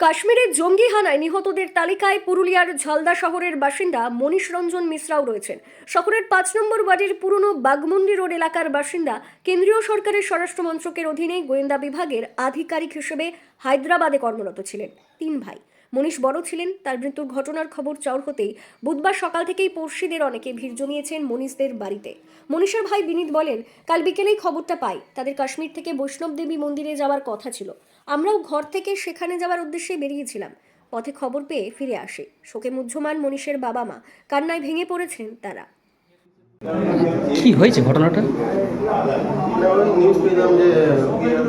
কাশ্মীরের জঙ্গি হানায় নিহতদের তালিকায় পুরুলিয়ার ঝালদা শহরের বাসিন্দা মনীষ রঞ্জন মিশ্রাও রয়েছেন। শহরের পাঁচ নম্বর বাড়ির পুরনো বাগমুন্ডি রোড এলাকার বাসিন্দা কেন্দ্রীয় সরকারের স্বরাষ্ট্র মন্ত্রকের অধীনে গোয়েন্দা বিভাগের আধিকারিক হিসেবে হায়দ্রাবাদে কর্মরত ছিলেন। তিন ভাই। মনীষ বড় ছিলেন, তার মৃত্যুর ঘটনার খবর চাউর হতেই বুধবার সকাল থেকেই পড়শিদের অনেকে ভিড় জমিয়েছেন মনীষদের বাড়িতে। মনীষের ভাই বিনীত বলেন, কাল বিকেলেই খবরটা পাই। তাদের কাশ্মীর থেকে বৈষ্ণব দেবী মন্দিরে যাওয়ার কথা ছিল। আমরাও ঘর থেকে সেখানে যাওয়ার উদ্দেশ্যে বেরিয়েছিলাম। পথে খবর পেয়ে ফিরে আসে। শোকে মুহ্যমান মনীষের বাবা মা, কান্নায় ভেঙে পড়েছেন তারা। কি হয়েছে ঘটনাটা? নিউজ পেলাম যে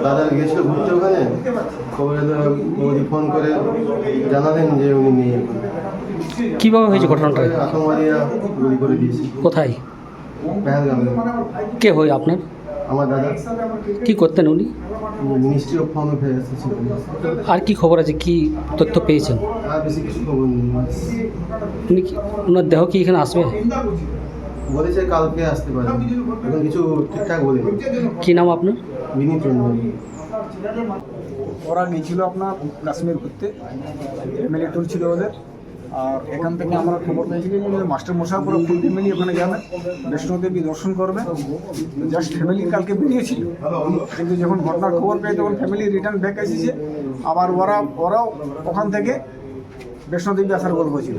দাদা গেছিল ঘুরতে ওখানে। খবরে মোদি ফোন করে জানালেন যে উনি নেই কীভাবে হয়েছে ঘটনাটা? আতঙ্কবাদীরা গুলি করে দিয়েছে। কোথায়? পেহেলগামে। কে হয় আপনার? আমার দাদা। কি করতেন উনি? মিনিস্ট্রি অফ হোম অ্যাফেয়ার্স আর কি খবর আছে? কি তথ্য পেয়েছেন? আর বেশি কিছু খবর নেই। উনি কি ওনার দেহ কি এখানে আসবে? বলেছে কালকে আসতে পারে। এখন কিছু ঠিকঠাক বলেনি কি নাম আপনার? বিনীত রঞ্জন ওরা গিয়েছিল আপনার কাশ্মীর ঘুরতে। ফ্যামিলি ট্যুর ছিল ওদের। আর এখান থেকে আমরা খবর পেয়েছি যে মাস্টার মশাই পুরো ফুল ফ্যামিলি ওখানে যাবে। বৈষ্ণোদেবী দর্শন করবে। জাস্ট ফ্যামিলি কালকে বেরিয়েছিল। কিন্তু যখন ঘটনার খবর পেয়ে তখন ফ্যামিলি রিটার্ন ব্যাক এসেছে। আবার ওরা ওরাও ওখান থেকে বৈষ্ণোদেবী আসার গল্প ছিল।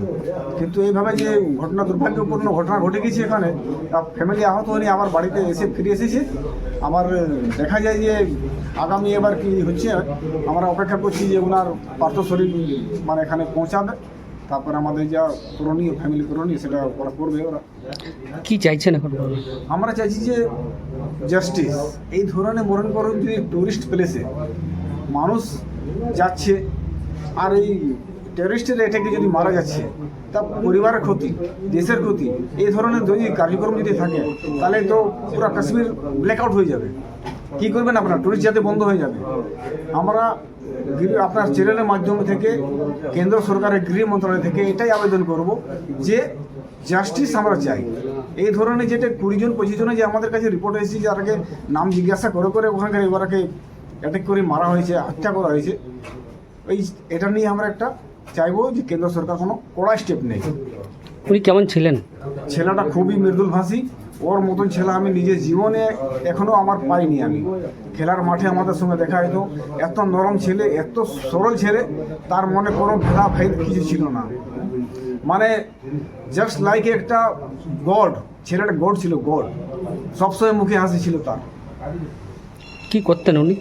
কিন্তু এইভাবে যে ঘটনা দুর্ভাগ্যপূর্ণ ঘটনা ঘটে গেছে এখানে ফ্যামিলি আহত হয়নি আমার বাড়িতে এসে ফিরে এসেছে। আমার দেখা যায় যে আগামী এবার কি হচ্ছে আমরা অপেক্ষা করছি যে ওনার পার্থ শরীর মানে এখানে পৌঁছাবে। তারপর আমাদের যা করণীয় ফ্যামিলি করণীয় সেটা ওরা করবে ওরা। কি চাইছেন এখন? আমরা চাইছি যে জাস্টিস এই ধরনের মরণ করণ যদি টুরিস্ট প্লেসে মানুষ যাচ্ছে আর এই টেররিস্টের এটাকে যদি মারা যাচ্ছে, তা পরিবারের ক্ষতি, দেশের ক্ষতি, এই ধরনের যদি কার্যক্রম যদি থাকে, তাহলে তো পুরো কাশ্মীর ব্ল্যাকআউট হয়ে যাবে। কি করবেন আপনার? টুরিস্ট যাতে বন্ধ হয়ে যাবে। আমরা আপনার চ্যানেলের মাধ্যমে থেকে, কেন্দ্র সরকারের গৃহ মন্ত্রণালয় থেকে এটাই আবেদন করব যে জাস্টিস আমরা চাই। এই ধরনের যেটা কুড়ি জন, পঁচিশ জনে যে আমাদের কাছে রিপোর্ট এসেছে যারাকে নাম জিজ্ঞাসা করে করে ওখানকার এবারকে অ্যাটাক করে মারা হয়েছে, হত্যা করা হয়েছে, এই, এটা নিয়ে আমরা একটা চাইব যে কেন্দ্র সরকার কোনো কড়া স্টেপ নেই। উনি কেমন ছিলেন? ছেলেটা খুবই মৃদুল ভাষী ওর মতন ছেলে আমি নিজের জীবনে এখনও আমার পাইনি আমি। খেলার মাঠে আমাদের সঙ্গে দেখা যেত এত নরম ছেলে এত সরল ছেলে তার মনে কোনো ভেদা ভেদ কিছু ছিল না। মানে জাস্ট লাইক একটা গড ছেলেটা গড ছিল গড সবসময় মুখে হাসি ছিল তার। কি করতেন উনি?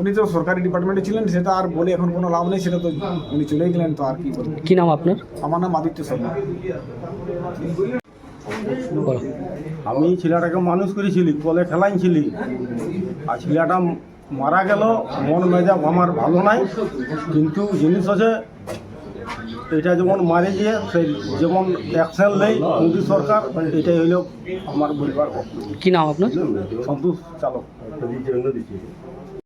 উনি তো সরকারি ডিপার্টমেন্টে ছিলেন সেটা আর বলে এখন কোনো লাভ নেই সেটা তো উনি চলে গেলেন তো আর কি কি নাম আপনার? আমার নাম আদিত্য শর্মা। আমি ছেলেটাকে মানুষ করেছিলি কলে খেলাইছিলি। আর ছেলেটা মারা গেল মন মেজাব আমার ভালো নাই। কিন্তু জিনিস আছে এটা যেমন মারে গিয়ে সেই যেমন অ্যাকশন নেই মোদী সরকার এটাই হইল আমার বলবার কি নাম আপনার? সন্তোষ চালক।